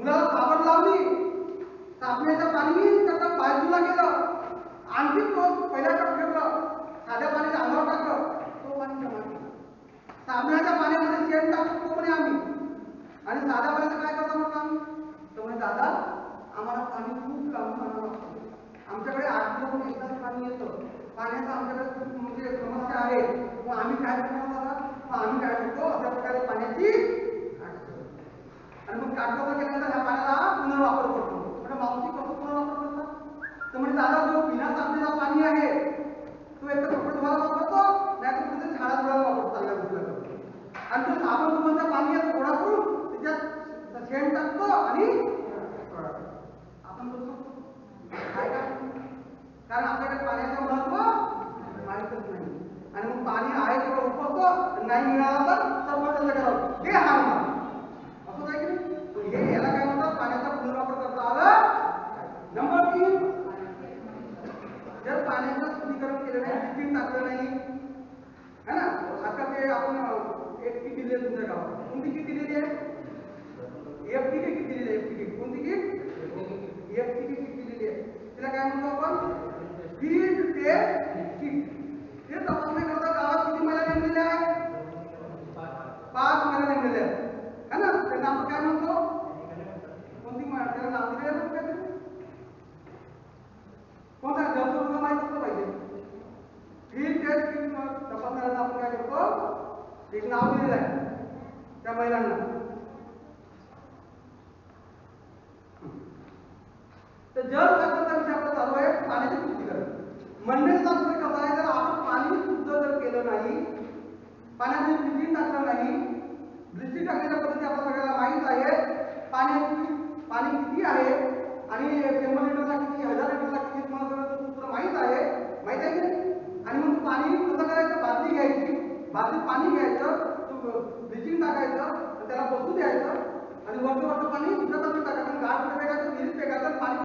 मुलाला साबण लावली. साबणाचं पाणी त्याचा बाजूला गेलं. आणखी तो पहिल्या टप ठेवलं साध्या पाण्याच्या अंगावर टाकलं. तो पाणी जमा केलं. साबणाच्या पाण्यामध्ये शेण टाकतो तो म्हणे आम्ही. आणि साध्या पाण्याचं काय करतो म्हणून आम्ही? तर म्हणे दादा आम्हाला पाणी खूप लांबून आणावं लागतं आमच्याकडे आठ दिवस एकदाच पाणी येतं. पाण्याचं आमच्याकडे खूप म्हणजे समस्या आहे. मग आम्ही काय करणार दादा मग आम्ही काय करतो अशा प्रकारे पाण्याची काटकसर. आणि केल्यानंतर ह्या पाण्याचा पुनर्वापर करतो. म्हणजे मावशी कसं पुनर्वापर करतात. तर म्हणजे दादा जो बिना साबणेचा पाणी आहे तो एक तर कपडे धुवायला वापरतो नाही तर कुठे झाडा धुवायला वापरतो चांगल्या गोष्टीला आणि तो साबण धुवायचं पाणी आहे तो करून त्याच्यात शेण टाकतो आणि आपण कसं काय काय कारण आपल्याकडे पाण्याचं महत्त्व माहीतच नाही. आणि मग पाणी आहे तेवढं उपसतो नाही मिळाला तर सरपंचाचं करावं हे हार असं आहे की नाही पण हे याला काय म्हणतात पाण्याचा पुनर्वापर करता आला नंबर तीन जर पाण्याचं शुद्धीकरण केलं नाही ब्लिचिंग टाकलं नाही है ना आता ते आपण अं, एक किट दिली आहे तुमच्या गावात कोणती किट दिलेली आहे एफ टी किट दिलेली आहे एफ टी किट कोणती किट एफ टी किट दिलेली आहे तिला काय म्हणतो आपण? फील्ड ते किट हे तपासणी करता गावात किती महिला नेमलेल्या आहेत? पाच महिला नेमलेल्या आहेत. है ना? त्यांना आपण काय म्हणतो? कोणती महिला त्याला नाव दिलेलं आहे का कोणता जर तुला माहीत असलं पाहिजे? फील्ड टेस्ट किट तपासणाऱ्यांना आपण काय करतो? एक नाव दिलेलं आहे. त्या महिलांना. तर जल म्हणण्याचा फरक कसा आहे जर आपण पाणी शुद्ध जर केलं नाही पाण्याचे ब्लिचिंग टाकलं नाही ब्लिचिंग टाकण्याच्या पद्धती आपण सगळ्याला माहीत आहे पाण्याची पाणी किती आहे आणि शंभर लिटरचा किती हजार लिटरचा किती तुम्हाला सगळं सूत्र माहीत आहे माहीत आहे की आणि मग पाणी कसं करायचं? बादली घ्यायची. बादलीत पाणी घ्यायचं ब्लिचिंग टाकायचं त्याला बसू द्यायचं आणि वरचं वरचं पाणी दुसऱ्या बाजूला टाकायचं. गाठ फेकायचं विहिरीत फेकायचं पाणी